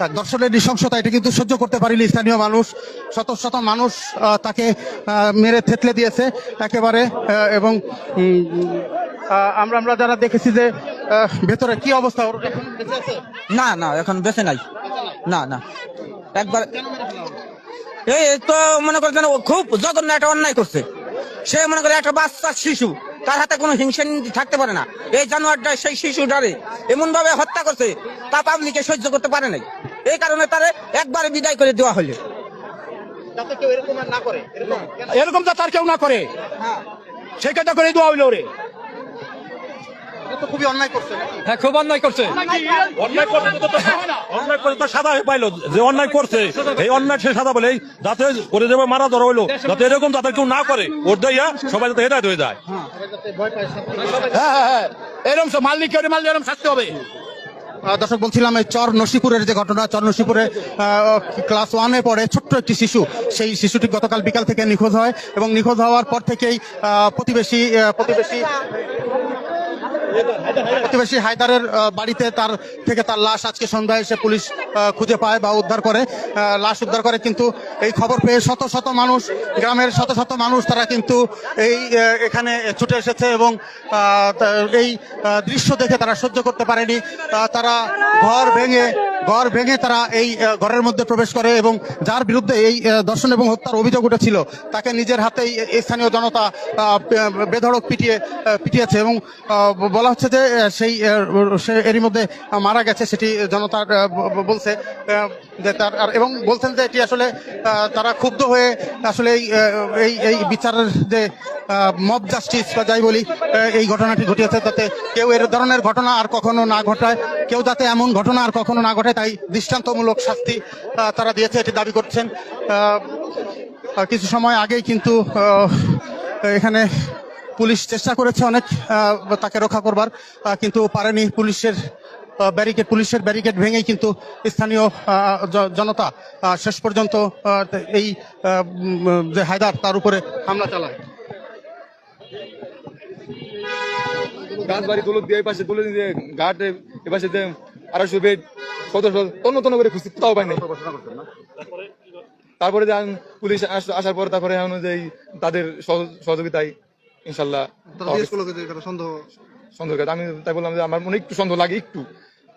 থাক, দর্শনের নৃশংসতা এটা কিন্তু সহ্য করতে পারিনি স্থানীয় মানুষ। শত শত মানুষ তাকে মেরে থেতলে দিয়েছে একেবারে এবং আমরা আমরা যারা দেখেছি যে ভেতরে কি অবস্থা ওর এখন বেঁচে আছে? না না এখন বেঁচে নাই। না না। একবার এই তো মনে করে যেন ও খুব যত্ন একটা অন্যায় করছে। সে মনে করে একটা বাচ্চা শিশু। তার হাতে কোনো হিংসা নীতি থাকতে পারে না। এই জানোয়ারটা সেই শিশুটারে এমন ভাবে হত্যা করছে তা পাবলিকে সহ্য করতে পারে নাই। এই কারণে তারে একবারে বিদায় করে দেওয়া হলো। এরকম আর না করে? এরকম? কেন? এরকম তো তার কেউ না করে। সেই তো করে দেওয়া হইল রে তো খুবই অন্যায় করছে হ্যাঁ খুব অন্যায় করছে। অন্যায় করছে তো তো- অন্যায় করে তো সাদা হয়ে পাইলো যে অন্যায় করছে। এই অন্যায় সে সাদা বলে যাতে করে যাবে মারা ধরা হইল যাতে এরকম যাতে কেউ না করে ওর দিয়া সবাই যাতে হেদায়ত হয়ে যায়। হ্যাঁ হ্যাঁ হ্যাঁ এরকম কেউ এরকম হবে? দর্শক বলছিলাম এই চর নসিপুরের যে ঘটনা চর নসিপুরে আহ, ক্লাস ওয়ানে পড়ে ছোট্ট একটি শিশু। সেই শিশুটি গতকাল বিকাল থেকে নিখোঁজ হয় এবং নিখোঁজ হওয়ার পর থেকেই আহ, প্রতিবেশী আহ, প্রতিবেশী প্রতিবেশী হায়দারের বাড়িতে তার থেকে তার লাশ আজকে সন্ধ্যায় এসে পুলিশ খুঁজে পায় বা উদ্ধার করে লাশ উদ্ধার করে। কিন্তু এই খবর পেয়ে শত শত মানুষ, গ্রামের শত শত মানুষ তারা কিন্তু এই এখানে ছুটে এসেছে এবং এই দৃশ্য দেখে তারা সহ্য করতে পারেনি। তারা ঘর ভেঙে ঘর ভেঙে তারা এই ঘরের মধ্যে প্রবেশ করে এবং যার বিরুদ্ধে এই দর্শন এবং হত্যার অভিযোগ উঠেছিল, তাকে নিজের হাতেই স্থানীয় জনতা বেধড়ক পিটিয়ে পিটিয়েছে এবং বলা হচ্ছে যে সেই সে এরই মধ্যে মারা গেছে সেটি জনতা বলছে যে তার এবং বলছেন যে এটি আসলে তারা ক্ষুব্ধ হয়ে আসলে এই এই বিচারের যে মব জাস্টিস বা যাই বলি এই ঘটনাটি ঘটিয়েছে, তাতে কেউ এর ধরনের ঘটনা আর কখনো না ঘটায়, কেউ যাতে এমন ঘটনা আর কখনো না ঘটায় তাই দৃষ্টান্তমূলক শাস্তি তারা দিয়েছে, এটি দাবি করছেন। কিছু সময় আগেই কিন্তু এখানে পুলিশ চেষ্টা করেছে অনেক তাকে রক্ষা করবার কিন্তু পারেনি পুলিশের ব্যারিকেড পুলিশের ব্যারিকেড ভেঙেই কিন্তু স্থানীয় জনতা শেষ পর্যন্ত এই যে হায়দার, তার উপরে হামলা চালায়। গাছ বাড়ি তুলো দিয়ে পাশে তুলে দিয়ে ঘাটে, এ পাশে আড়াইশো বেড কত তন্ন তন্ন করে খুঁজছি কোথাও পাই নাই। তারপরে যে আন- পুলিশ আসার পর তারপরে অনুযায়ী তাদের সহ- সহযোগিতায় ইনশাল্লাহ সন্দেহ সন্দেহ আমি তাই বললাম যে আমার মনে একটু সন্দেহ লাগে একটু।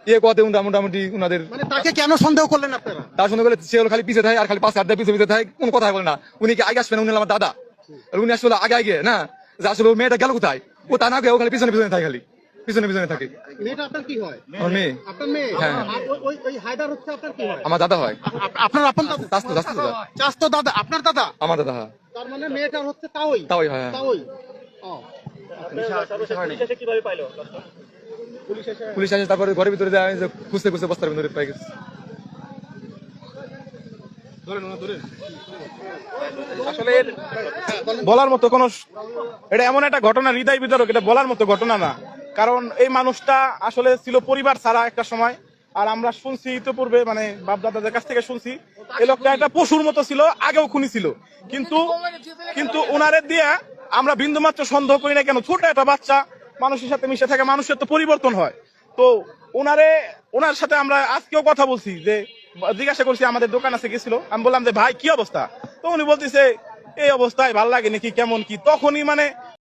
ইয়ে কথা উনটা মোটামুটি উনাদের মানে তাকে কেন সন্দেহ করলেন আপনারা? তার সঙ্গে বলে সে খালি পিছিয়ে থাকে আর খালি হাত দেয় পিছিয়ে পিছিয়ে থাকে কোনো কথা বলে না। উনি কি আগে আসবেন? উনি আমার দাদা। আর উনি আসলে আগে আগে না? যে আসলে মেয়েটা গেল কোথায়? ও তা না গিয়ে ও খালি পিছনে পিছনে থাকে খালি। পিছনে পিছনে থাকে। মেয়েটা আপনার কি হয়? আমার মেয়ে। আপনার মেয়ে? হ্যাঁ। ওই- ওই ওই হায়দার হচ্ছে আপনার কি হয়? আমার দাদা হয়। আপনার আপন দাদা? চাস্তো চাস্তো দাদা। চাস্তো দাদা আপনার দাদা? আমার দাদা হয়। তার মানে মেয়েটার হচ্ছে তাওই? তাওই হয়, হ্যাঁ। তাওই। ও। পুলিশ আসে তারপরে ঘরের ভিতরে যে খুঁজতে খুঁজতে বস্তার ভিতরে পাই গেছে। আসলে বলার মতো কোন এটা এমন একটা ঘটনা হৃদয় বিতরক এটা বলার মতো ঘটনা না। কারণ এই মানুষটা আসলে ছিল পরিবার ছাড়া একটা সময়। আর আমরা শুনছি ইতিপূর্বে মানে বাপ দাদাদের কাছ থেকে শুনছি এই লোকটা একটা পশুর মতো ছিল, আগেও খুনি ছিল। কিন্তু কিন্তু ওনারে দিয়া আমরা বিন্দু মাত্র সন্দেহ করি না কেন? ছোট একটা বাচ্চা, মানুষের সাথে মিশে থাকে মানুষের তো পরিবর্তন হয়। তো ওনারে ওনার সাথে আমরা আজকেও কথা বলছি, যে জিজ্ঞাসা করছি, আমাদের দোকান আছে, গেছিল? আমি বললাম যে, ভাই, কি অবস্থা? তো উনি বলতেছে, এই অবস্থায় ভালো লাগে নাকি কেমন কি? তখনই মানে